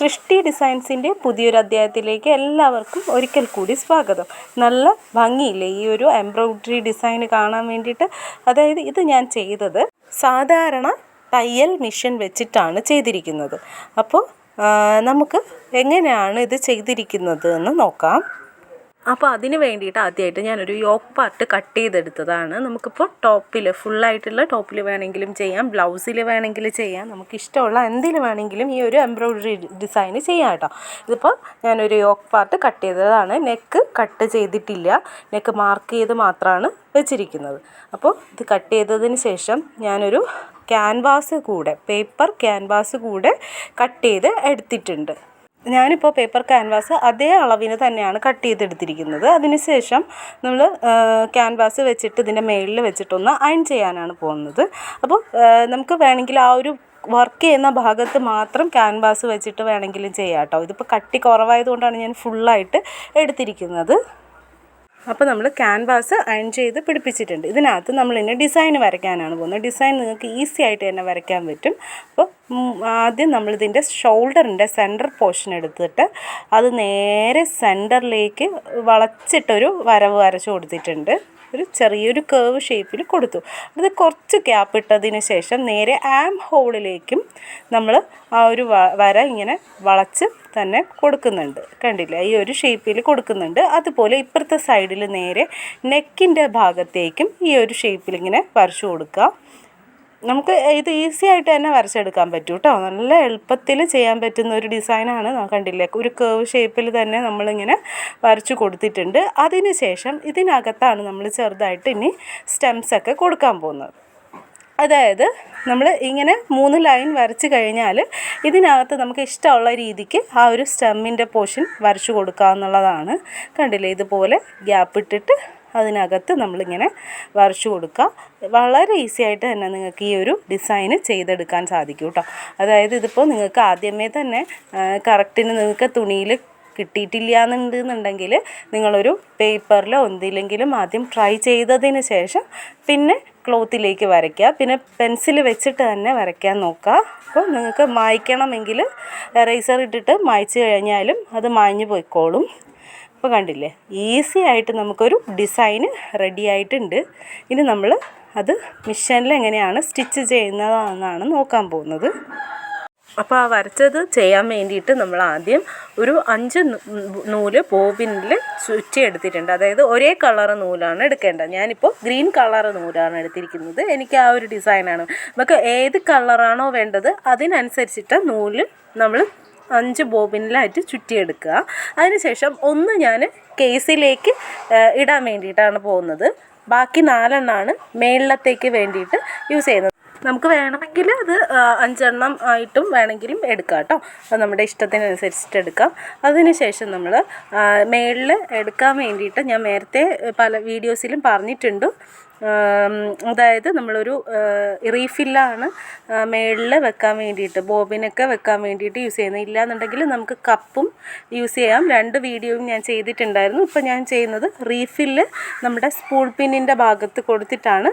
സൃഷ്ടി ഡിസൈൻസിന്റെ പുതിയൊരു അധ്യായത്തിലേക്ക് എല്ലാവർക്കും ഒരിക്കൽ കൂടി സ്വാഗതം. നല്ല ഭംഗിയില്ലേ ഈ ഒരു എംബ്രോയ്ഡറി ഡിസൈൻ കാണാൻ വേണ്ടിയിട്ട്? അതായത് ഇത് ഞാൻ ചെയ്തത് സാധാരണ തയ്യൽ മിഷൻ വെച്ചിട്ടാണ് ചെയ്തിരിക്കുന്നത്. അപ്പോൾ നമുക്ക് എങ്ങനെയാണ് ഇത് ചെയ്തിരിക്കുന്നത് എന്ന് നോക്കാം. അപ്പോൾ അതിന് വേണ്ടിയിട്ട് ആദ്യമായിട്ട് ഞാനൊരു യോക്ക് പാർട്ട് കട്ട് ചെയ്തെടുത്തതാണ്. നമുക്കിപ്പോൾ ടോപ്പിൽ ഫുള്ളായിട്ടുള്ള ടോപ്പിൽ വേണമെങ്കിലും ചെയ്യാം ബ്ലൗസിൽ വേണമെങ്കിൽ ചെയ്യാം. നമുക്ക് ഇഷ്ടമുള്ള എന്തിൽ വേണമെങ്കിലും ഈ ഒരു എംബ്രോയ്ഡറി ഡിസൈൻ ചെയ്യാം കേട്ടോ. ഇതിപ്പോൾ ഞാനൊരു യോക്ക് പാർട്ട് കട്ട് ചെയ്തതാണ്. നെക്ക് കട്ട് ചെയ്തിട്ടില്ല. നെക്ക് മാർക്ക് ചെയ്ത് മാത്രമാണ് വെച്ചിരിക്കുന്നത്. അപ്പോൾ ഇത് കട്ട് ചെയ്തതിന് ശേഷം ഞാനൊരു ക്യാൻവാസ് കൂടെ പേപ്പർ ക്യാൻവാസ് കൂടെ കട്ട് ചെയ്ത് എടുത്തിട്ടുണ്ട്. ഞാനിപ്പോൾ പേപ്പർ ക്യാൻവാസ് അതേ അളവിന് തന്നെയാണ് കട്ട് ചെയ്തെടുത്തിരിക്കുന്നത്. അതിനുശേഷം നമ്മൾ ക്യാൻവാസ് വെച്ചിട്ട് ഇതിന്റെ മേളിൽ വെച്ചിട്ടൊന്ന് അയൺ ചെയ്യാനാണ് പോകുന്നത്. അപ്പോൾ നമുക്ക് വേണമെങ്കിൽ ആ ഒരു വർക്ക് ചെയ്യുന്ന ഭാഗത്ത് മാത്രം ക്യാൻവാസ് വെച്ചിട്ട് വേണമെങ്കിലും ചെയ്യാം കേട്ടോ ഇതിപ്പോൾ കട്ടി കുറവായതുകൊണ്ടാണ് ഞാൻ ഫുള്ളായിട്ട് എടുത്തിരിക്കുന്നത്. അപ്പോൾ നമ്മൾ ക്യാൻവാസ് അയൺ ചെയ്ത് പിടിപ്പിച്ചിട്ടുണ്ട്. ഇതിനകത്ത് നമ്മൾ ഇനി ഡിസൈൻ വരയ്ക്കാനാണ് പോകുന്നത്. ഡിസൈൻ നിങ്ങൾക്ക് ഈസി ആയിട്ട് തന്നെ വരയ്ക്കാൻ പറ്റും. അപ്പോൾ ആദ്യം നമ്മളിതിന്റെ ഷോൾഡറിന്റെ സെന്റർ പോർഷൻ എടുത്തിട്ട് അത് നേരെ സെന്ററിലേക്ക് വളച്ചിട്ടൊരു വരവ് വരച്ച് കൊടുത്തിട്ടുണ്ട്. ഒരു ചെറിയൊരു കേവ് ഷേപ്പിൽ കൊടുത്തു. അത് കുറച്ച് ഗ്യാപ്പ് ഇട്ടതിന് ശേഷം നേരെ ആം ഹോളിലേക്കും നമ്മൾ ആ ഒരു വര ഇങ്ങനെ വളച്ച് തന്നെ കൊടുക്കുന്നുണ്ട്. കണ്ടില്ലേ? ഈ ഒരു ഷേപ്പിൽ കൊടുക്കുന്നുണ്ട്. അതുപോലെ ഇപ്പുറത്തെ സൈഡിൽ നേരെ നെക്കിന്റെ ഭാഗത്തേക്കും ഈ ഒരു ഷേപ്പിൽ ഇങ്ങനെ വരച്ചു കൊടുക്കുക. നമുക്ക് ഇത് ഈസി ആയിട്ട് തന്നെ വരച്ചെടുക്കാൻ പറ്റും കേട്ടോ നല്ല എളുപ്പത്തിൽ ചെയ്യാൻ പറ്റുന്ന ഒരു ഡിസൈനാണ് കണ്ടില്ലേ? ഒരു കേവ് ഷേപ്പിൽ തന്നെ നമ്മളിങ്ങനെ വരച്ചു കൊടുത്തിട്ടുണ്ട്. അതിന് ശേഷം ഇതിനകത്താണ് നമ്മൾ ചെറുതായിട്ട് ഇനി സ്റ്റെംസ് ഒക്കെ കൊടുക്കാൻ പോകുന്നത്. അതായത് നമ്മൾ ഇങ്ങനെ മൂന്ന് ലൈൻ വരച്ച് കഴിഞ്ഞാൽ ഇതിനകത്ത് നമുക്ക് ഇഷ്ടമുള്ള രീതിക്ക് ആ ഒരു സ്റ്റെമ്മിന്റെ പോർഷൻ വരച്ചു കൊടുക്കുക എന്നുള്ളതാണ്. കണ്ടില്ലേ? ഇതുപോലെ ഗ്യാപ്പ് ഇട്ടിട്ട് അതിനകത്ത് നമ്മളിങ്ങനെ വരച്ചു കൊടുക്കുക. വളരെ ഈസി ആയിട്ട് തന്നെ നിങ്ങൾക്ക് ഈ ഒരു ഡിസൈന് ചെയ്തെടുക്കാൻ സാധിക്കും കേട്ടോ. അതായത് ഇതിപ്പോൾ നിങ്ങൾക്ക് ആദ്യമേ തന്നെ കറക്റ്റിന് നിങ്ങൾക്ക് തുണിയിൽ കിട്ടിയിട്ടില്ല എന്നുണ്ടെന്നുണ്ടെങ്കിൽ നിങ്ങളൊരു പേപ്പറിലോ എന്തിലെങ്കിലും ആദ്യം ട്രൈ ചെയ്തതിന് ശേഷം പിന്നെ ക്ലോത്തിലേക്ക് വരയ്ക്കുക. പിന്നെ പെൻസിൽ വെച്ചിട്ട് തന്നെ വരയ്ക്കാൻ നോക്കുക. അപ്പോൾ നിങ്ങൾക്ക് മായ്ക്കണമെങ്കിൽ എറേസർ ഇട്ടിട്ട് മായ്ച്ച് കഴിഞ്ഞാലും അത് മായ്ഞ്ഞു പോയിക്കോളും. അപ്പോൾ കണ്ടില്ലേ ഈസി ആയിട്ട് നമുക്കൊരു ഡിസൈൻ റെഡി ആയിട്ടുണ്ട്. ഇനി നമ്മൾ അത് മിഷനിൽ എങ്ങനെയാണ് സ്റ്റിച്ച് ചെയ്യുന്നതെന്നാണ് നോക്കാൻ പോകുന്നത്. അപ്പോൾ ആ വരച്ചത് ചെയ്യാൻ വേണ്ടിയിട്ട് നമ്മൾ ആദ്യം ഒരു അഞ്ച് നൂൽ ബോബിനിൽ ചുറ്റി എടുത്തിട്ടുണ്ട് അതായത് ഒരേ കളർ നൂലാണ് എടുക്കേണ്ടത്. ഞാനിപ്പോൾ ഗ്രീൻ കളർ നൂലാണ് എടുത്തിരിക്കുന്നത്. എനിക്ക് ആ ഒരു ഡിസൈനാണ് നമുക്ക് ഏത് കളറാണോ വേണ്ടത് അതിനനുസരിച്ചിട്ട് നൂൽ നമ്മൾ അഞ്ച് ബോബിനിലായിട്ട് ചുറ്റിയെടുക്കുക. അതിനുശേഷം ഒന്ന് ഞാൻ കേസിലേക്ക് ഇടാൻ വേണ്ടിയിട്ടാണ് പോകുന്നത്. ബാക്കി നാലെണ്ണമാണ് മേളിലത്തേക്ക് വേണ്ടിയിട്ട് യൂസ് ചെയ്യുന്നത്. നമുക്ക് വേണമെങ്കിൽ അത് അഞ്ചെണ്ണം ആയിട്ടും വേണമെങ്കിലും എടുക്കാം കേട്ടോ. അത് നമ്മുടെ ഇഷ്ടത്തിനനുസരിച്ചിട്ട് എടുക്കാം. അതിനുശേഷം നമ്മൾ മേളിൽ എടുക്കാൻ വേണ്ടിയിട്ട് ഞാൻ നേരത്തെ പല വീഡിയോസിലും പറഞ്ഞിട്ടുണ്ട്. അതായത് നമ്മളൊരു റീഫില്ലാണ് മേളിൽ വെക്കാൻ വേണ്ടിയിട്ട് ബോബിനൊക്കെ വെക്കാൻ വേണ്ടിയിട്ട് യൂസ് ചെയ്യുന്നത്. ഇല്ലാന്നുണ്ടെങ്കിൽ നമുക്ക് കപ്പും യൂസ് ചെയ്യാം. രണ്ട് വീഡിയോയും ഞാൻ ചെയ്തിട്ടുണ്ടായിരുന്നു. ഇപ്പോൾ ഞാൻ ചെയ്യുന്നത് റീഫില്ല് നമ്മുടെ സ്പൂൾ പിന്നിന്റെ ഭാഗത്ത് കൊടുത്തിട്ടാണ്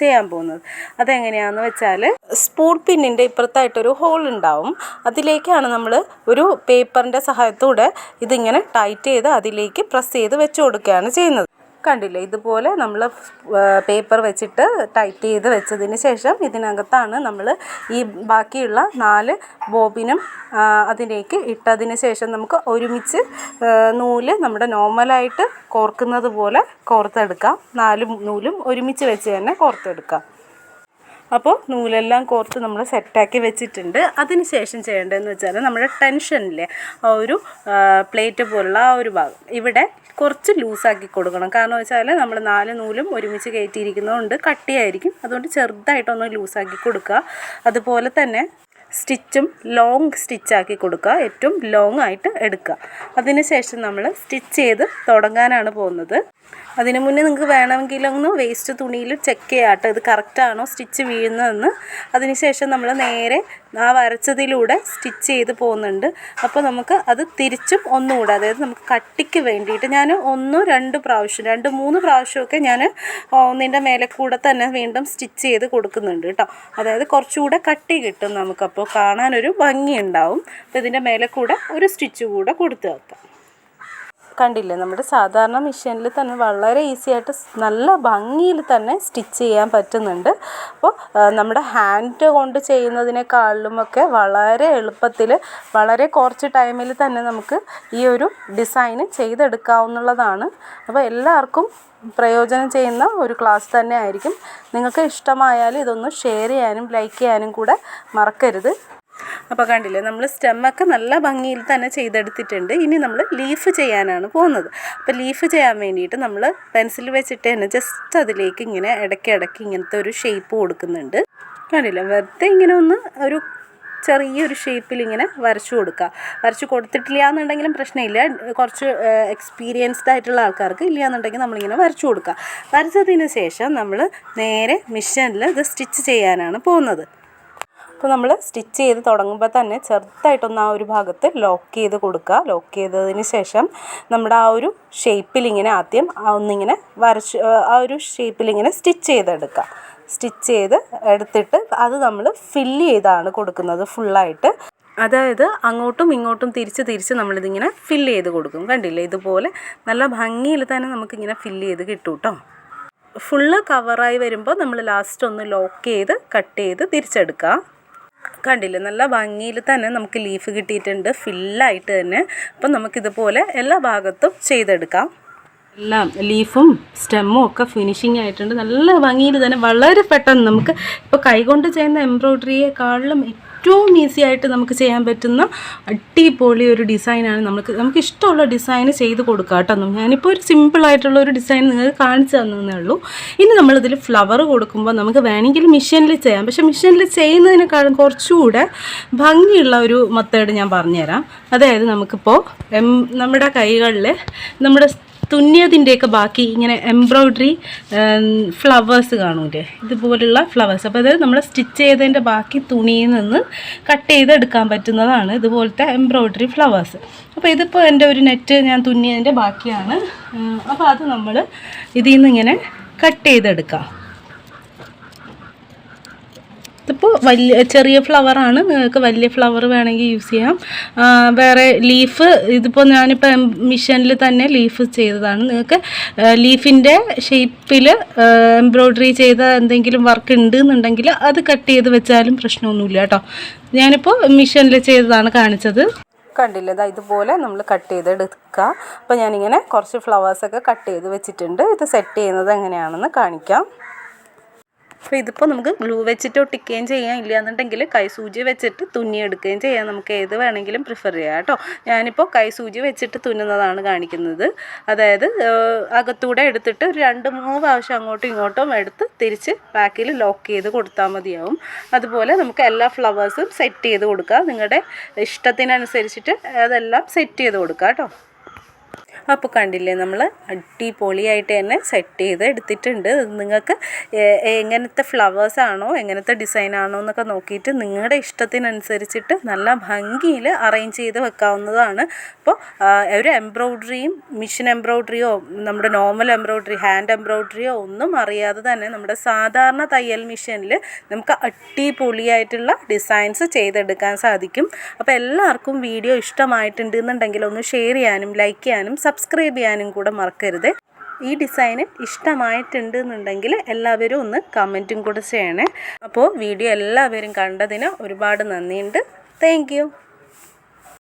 ചെയ്യാൻ പോകുന്നത്. അതെങ്ങനെയാണെന്ന് വെച്ചാൽ സ്പൂൾ പിന്നിന്റെ ഇപ്പുറത്തായിട്ടൊരു ഹോൾ ഉണ്ടാവും. അതിലേക്കാണ് നമ്മൾ ഒരു പേപ്പറിന്റെ സഹായത്തോടെ ഇതിങ്ങനെ ടൈറ്റ് ചെയ്ത് അതിലേക്ക് പ്രസ് ചെയ്ത് വെച്ച് കൊടുക്കുകയാണ് ചെയ്യുന്നത്. കണ്ടില്ലേ? ഇതുപോലെ നമ്മൾ പേപ്പർ വെച്ചിട്ട് ടൈറ്റ് ചെയ്ത് വെച്ചതിന് ശേഷം ഇതിനകത്താണ് നമ്മൾ ഈ ബാക്കിയുള്ള നാല് ബോബിനും അതിലേക്ക് ഇട്ടതിന് ശേഷം നമുക്ക് ഒരുമിച്ച് നൂൽ നമ്മുടെ നോർമലായിട്ട് കോർക്കുന്നത് പോലെ കോർത്തെടുക്കാം. നാല് നൂലും ഒരുമിച്ച് വെച്ച് തന്നെ കോർത്തെടുക്കാം. അപ്പോൾ നൂലെല്ലാം കോർത്ത് നമ്മൾ സെറ്റാക്കി വെച്ചിട്ടുണ്ട്. അതിന് ശേഷം ചെയ്യേണ്ടതെന്ന് വെച്ചാൽ നമ്മുടെ ടെൻഷനിലെ ആ ഒരു പ്ലേറ്റ് പോലുള്ള ആ ഒരു ഭാഗം. ഇവിടെ കുറച്ച് ലൂസാക്കി കൊടുക്കണം. കാരണം വെച്ചാൽ നമ്മൾ നാല് നൂലും ഒരുമിച്ച് കയറ്റിയിരിക്കുന്നതുകൊണ്ട് കട്ടിയായിരിക്കും. അതുകൊണ്ട് ചെറുതായിട്ടൊന്ന് ലൂസാക്കി കൊടുക്കുക. അതുപോലെ തന്നെ സ്റ്റിച്ചും ലോങ് സ്റ്റിച്ചാക്കി കൊടുക്കുക. ഏറ്റവും ലോങ് ആയിട്ട് എടുക്കുക. അതിനുശേഷം നമ്മൾ സ്റ്റിച്ച് ചെയ്ത് തുടങ്ങാനാണ് പോകുന്നത്. അതിന് മുന്നേ നിങ്ങൾക്ക് വേണമെങ്കിലൊന്ന് വേസ്റ്റ് തുണിയിൽ ചെക്ക് ചെയ്യാം കേട്ടോ ഇത് കറക്റ്റാണോ സ്റ്റിച്ച് വീഴുന്നതെന്ന്. അതിനുശേഷം നമ്മൾ നേരെ ആ വരച്ചതിലൂടെ സ്റ്റിച്ച് ചെയ്ത് പോകുന്നുണ്ട്. അപ്പോൾ നമുക്ക് അത് തിരിച്ചും ഒന്നുകൂടെ അതായത് നമുക്ക് കട്ടിക്ക് വേണ്ടിയിട്ട് ഞാൻ ഒന്ന് രണ്ട് പ്രാവശ്യം രണ്ട് മൂന്ന് പ്രാവശ്യമൊക്കെ ഞാൻ ഒന്നിന്റെ മേലെ കൂടെ തന്നെ വീണ്ടും സ്റ്റിച്ച് ചെയ്ത് കൊടുക്കുന്നുണ്ട് കേട്ടോ. അതായത് കുറച്ചുകൂടെ കട്ടി കിട്ടും നമുക്കപ്പോൾ കാണാനൊരു ഭംഗി ഉണ്ടാവും അപ്പോൾ ഇതിന്റെ മേലെ കൂടെ ഒരു സ്റ്റിച്ച് കൂടെ കൊടുത്ത് വെക്കാം. കണ്ടില്ലേ? നമ്മുടെ സാധാരണ മെഷീനിൽ തന്നെ വളരെ ഈസി ആയിട്ട് നല്ല ഭംഗിയിൽ തന്നെ സ്റ്റിച്ച് ചെയ്യാൻ പറ്റുന്നുണ്ട്. അപ്പോൾ നമ്മുടെ ഹാൻഡ് കൊണ്ട് ചെയ്യുന്നതിനേക്കാളിലുമൊക്കെ വളരെ എളുപ്പത്തിൽ വളരെ കുറച്ച് ടൈമിൽ തന്നെ നമുക്ക് ഈ ഒരു ഡിസൈന് ചെയ്തെടുക്കാവുന്നതാണ്. അപ്പോൾ എല്ലാവർക്കും പ്രയോജനം ചെയ്യുന്ന ഒരു ക്ലാസ് തന്നെ ആയിരിക്കും. നിങ്ങൾക്ക് ഇഷ്ടമായാൽ ഇതൊന്ന് ഷെയർ ചെയ്യാനും ലൈക്ക് ചെയ്യാനും കൂടെ മറക്കരുത്. അപ്പോൾ കണ്ടില്ലേ നമ്മൾ സ്റ്റെമ്മൊക്കെ നല്ല ഭംഗിയിൽ തന്നെ ചെയ്തെടുത്തിട്ടുണ്ട്. ഇനി നമ്മൾ ലീഫ് ചെയ്യാനാണ് പോകുന്നത്. അപ്പോൾ ലീഫ് ചെയ്യാൻ വേണ്ടിയിട്ട് നമ്മൾ പെൻസിൽ വെച്ചിട്ട് തന്നെ ജസ്റ്റ് അതിലേക്ക് ഇങ്ങനെ ഇടയ്ക്ക് ഇടയ്ക്ക് ഇങ്ങനത്തെ ഒരു ഷേപ്പ് കൊടുക്കുന്നുണ്ട്. കണ്ടില്ല വെറുതെ ഇങ്ങനെ ഒന്ന് ഒരു ചെറിയൊരു ഷേപ്പിൽ ഇങ്ങനെ വരച്ചു കൊടുക്കുക. വരച്ചു കൊടുത്തിട്ടില്ല എന്നുണ്ടെങ്കിലും പ്രശ്നമില്ല. കുറച്ച് എക്സ്പീരിയൻസ്ഡ് ആയിട്ടുള്ള ആൾക്കാർക്ക് ഇല്ല എന്നുണ്ടെങ്കിൽ നമ്മളിങ്ങനെ വരച്ചു കൊടുക്കുക. വരച്ചതിന് ശേഷം നമ്മൾ നേരെ മിഷനിൽ ഇത് സ്റ്റിച്ച് ചെയ്യാനാണ് പോകുന്നത്. അപ്പോൾ നമ്മൾ സ്റ്റിച്ച് ചെയ്ത് തുടങ്ങുമ്പോൾ തന്നെ ചെറുതായിട്ടൊന്ന് ആ ഒരു ഭാഗത്ത് ലോക്ക് ചെയ്ത് കൊടുക്കുക. ലോക്ക് ചെയ്തതിന് ശേഷം നമ്മുടെ ആ ഒരു ഷേപ്പിൽ ഇങ്ങനെ ആദ്യം ഒന്നിങ്ങനെ വരച്ച് ആ ഒരു ഷേപ്പിൽ ഇങ്ങനെ സ്റ്റിച്ച് ചെയ്തെടുക്കുക. സ്റ്റിച്ച് ചെയ്ത് എടുത്തിട്ട് അത് നമ്മൾ ഫില്ല് ചെയ്താണ് കൊടുക്കുന്നത് ഫുള്ളായിട്ട് അതായത് അങ്ങോട്ടും ഇങ്ങോട്ടും തിരിച്ച് തിരിച്ച് നമ്മളിതിങ്ങനെ ഫില്ല് ചെയ്ത് കൊടുക്കും. കണ്ടില്ലേ? ഇതുപോലെ നല്ല ഭംഗിയിൽ തന്നെ നമുക്കിങ്ങനെ ഫില്ല് ചെയ്ത് കിട്ടും കേട്ടോ ഫുള്ള് കവറായി വരുമ്പോൾ നമ്മൾ ലാസ്റ്റ് ഒന്ന് ലോക്ക് ചെയ്ത് കട്ട് ചെയ്ത് തിരിച്ചെടുക്കുക. കണ്ടില്ലേ? നല്ല ഭംഗിയിൽ തന്നെ നമുക്ക് ലീഫ് കിട്ടിയിട്ടുണ്ട്. ഫില്ലായിട്ട് തന്നെ. അപ്പം നമുക്കിതുപോലെ എല്ലാ ഭാഗത്തും ചെയ്തെടുക്കാം. എല്ലാം ലീഫും സ്റ്റെമ്മും ഒക്കെ ഫിനിഷിംഗ് ആയിട്ടുണ്ട്. നല്ല ഭംഗിയിൽ തന്നെ വളരെ പെട്ടെന്ന് നമുക്ക് ഇപ്പോൾ കൈകൊണ്ട് ചെയ്യുന്ന എംബ്രോയ്ഡറിയെക്കാളിലും ഏറ്റവും ഈസി ആയിട്ട് നമുക്ക് ചെയ്യാൻ പറ്റുന്ന അടിപൊളി ഒരു ഡിസൈനാണ് നമുക്ക് നമുക്ക് ഇഷ്ടമുള്ള ഡിസൈൻ ചെയ്ത് കൊടുക്കുക കേട്ടോ. ഞാനിപ്പോൾ ഒരു സിമ്പിളായിട്ടുള്ള ഒരു ഡിസൈൻ നിങ്ങൾക്ക് കാണിച്ചു തന്നേ ഉള്ളൂ. ഇനി നമ്മളിതിൽ ഫ്ലവർ കൊടുക്കുമ്പോൾ നമുക്ക് വേണമെങ്കിൽ മിഷീനിൽ ചെയ്യാം. പക്ഷേ മിഷീനിൽ ചെയ്യുന്നതിനേക്കാളും കുറച്ചുകൂടെ ഭംഗിയുള്ള ഒരു മെത്തേഡ് ഞാൻ പറഞ്ഞുതരാം. അതായത് നമുക്കിപ്പോൾ നമ്മുടെ കൈകളിൽ നമ്മുടെ തുന്നിയതിന്റെയൊക്കെ ബാക്കി ഇങ്ങനെ എംബ്രോയിഡറി ഫ്ലവേഴ്സ് കാണൂലേ ഇതുപോലുള്ള ഫ്ലവേഴ്സ് അപ്പോൾ അതായത് നമ്മൾ സ്റ്റിച്ച് ചെയ്തതിന്റെ ബാക്കി തുണിയിൽ നിന്ന് കട്ട് ചെയ്തെടുക്കാൻ പറ്റുന്നതാണ് ഇതുപോലത്തെ എംബ്രോയിഡറി ഫ്ലവേഴ്സ് അപ്പോൾ ഇതിപ്പോൾ എന്റെ ഒരു നെറ്റ് ഞാൻ തുന്നിയതിന്റെ ബാക്കിയാണ്. അപ്പോൾ അത് നമ്മൾ ഇതിൽ നിന്ന് ഇങ്ങനെ കട്ട് ചെയ്തെടുക്കാം. ഇതിപ്പോൾ വലിയ ചെറിയ ഫ്ലവറാണ് നിങ്ങൾക്ക് വലിയ ഫ്ലവർ വേണമെങ്കിൽ യൂസ് ചെയ്യാം. വേറെ ലീഫ് ഇതിപ്പോൾ ഞാനിപ്പോൾ മിഷനിൽ തന്നെ ലീഫ് ചെയ്തതാണ്. നിങ്ങൾക്ക് ലീഫിന്റെ ഷേപ്പിൽ എംബ്രോയ്ഡറി ചെയ്ത എന്തെങ്കിലും വർക്ക് ഉണ്ട് എന്നുണ്ടെങ്കിൽ അത് കട്ട് ചെയ്ത് വെച്ചാലും പ്രശ്നമൊന്നുമില്ല കേട്ടോ. ഞാനിപ്പോൾ മിഷനിൽ ചെയ്തതാണ് കാണിച്ചത്. കണ്ടില്ല? ഇതാ ഇതുപോലെ നമ്മൾ കട്ട് ചെയ്തെടുക്കുക അപ്പോൾ ഞാനിങ്ങനെ കുറച്ച് ഫ്ലവേഴ്സൊക്കെ കട്ട് ചെയ്ത് വെച്ചിട്ടുണ്ട്. ഇത് സെറ്റ് ചെയ്യുന്നത് എങ്ങനെയാണെന്ന് കാണിക്കാം. അപ്പോൾ ഇതിപ്പോൾ നമുക്ക് ഗ്ലൂ വെച്ചിട്ട് ഒട്ടിക്കുകയും ചെയ്യാം. ഇല്ലയെന്നുണ്ടെങ്കിൽ കൈസൂചി വെച്ചിട്ട് തുന്നിയെടുക്കുകയും ചെയ്യാം. നമുക്ക് ഏത് വേണമെങ്കിലും പ്രിഫർ ചെയ്യാം കേട്ടോ. ഞാനിപ്പോൾ കൈസൂചി വെച്ചിട്ട് തുന്നുന്നതാണ് കാണിക്കുന്നത്. അതായത് അകത്തൂടെ എടുത്തിട്ട് ഒരു രണ്ട് മൂന്ന് പ്രാവശ്യം അങ്ങോട്ടും ഇങ്ങോട്ടും എടുത്ത് തിരിച്ച് ബാക്കിൽ ലോക്ക് ചെയ്ത് കൊടുത്താൽ മതിയാവും. അതുപോലെ നമുക്ക് എല്ലാ ഫ്ലവേഴ്സും സെറ്റ് ചെയ്ത് കൊടുക്കുക നിങ്ങളുടെ ഇഷ്ടത്തിനനുസരിച്ചിട്ട് അതെല്ലാം സെറ്റ് ചെയ്ത് കൊടുക്കുക കേട്ടോ. അപ്പോൾ കണ്ടില്ലേ നമ്മൾ അടിപൊളിയായിട്ട് തന്നെ സെറ്റ് ചെയ്ത് എടുത്തിട്ടുണ്ട്. നിങ്ങൾക്ക് എങ്ങനത്തെ ഫ്ലവേഴ്സ് ആണോ എങ്ങനത്തെ ഡിസൈൻ ആണോ എന്നൊക്കെ നോക്കിയിട്ട് നിങ്ങളുടെ ഇഷ്ടത്തിനനുസരിച്ചിട്ട് നല്ല ഭംഗിയിൽ അറേഞ്ച് ചെയ്ത് വെക്കാവുന്നതാണ്. അപ്പോൾ ഒരു എംബ്രോയ്ഡറിയും മിഷൻ എംബ്രോയ്ഡറിയോ നമ്മുടെ നോർമൽ എംബ്രോയ്ഡറി ഹാൻഡ് എംബ്രോയ്ഡറിയോ ഒന്നും അറിയാതെ തന്നെ നമ്മുടെ സാധാരണ തയ്യൽ മിഷീനിൽ നമുക്ക് അടിപൊളിയായിട്ടുള്ള ഡിസൈൻസ് ചെയ്തെടുക്കാൻ സാധിക്കും. അപ്പോൾ എല്ലാവർക്കും വീഡിയോ ഇഷ്ടമായിട്ടുണ്ട് എന്നുണ്ടെങ്കിൽ ഒന്ന് ഷെയർ ചെയ്യാനും ലൈക്ക് ചെയ്യാനും സബ്സ്ക്രൈബ് ചെയ്യാനും കൂടെ മറക്കരുത്. ഈ ഡിസൈന് ഇഷ്ടമായിട്ടുണ്ട് എന്നുണ്ടെങ്കിൽ എല്ലാവരും ഒന്ന് കമന്റും കൂടെ ചെയ്യണേ. അപ്പോൾ വീഡിയോ എല്ലാവരും കണ്ടതിന് ഒരുപാട് നന്ദിയുണ്ട്. താങ്ക്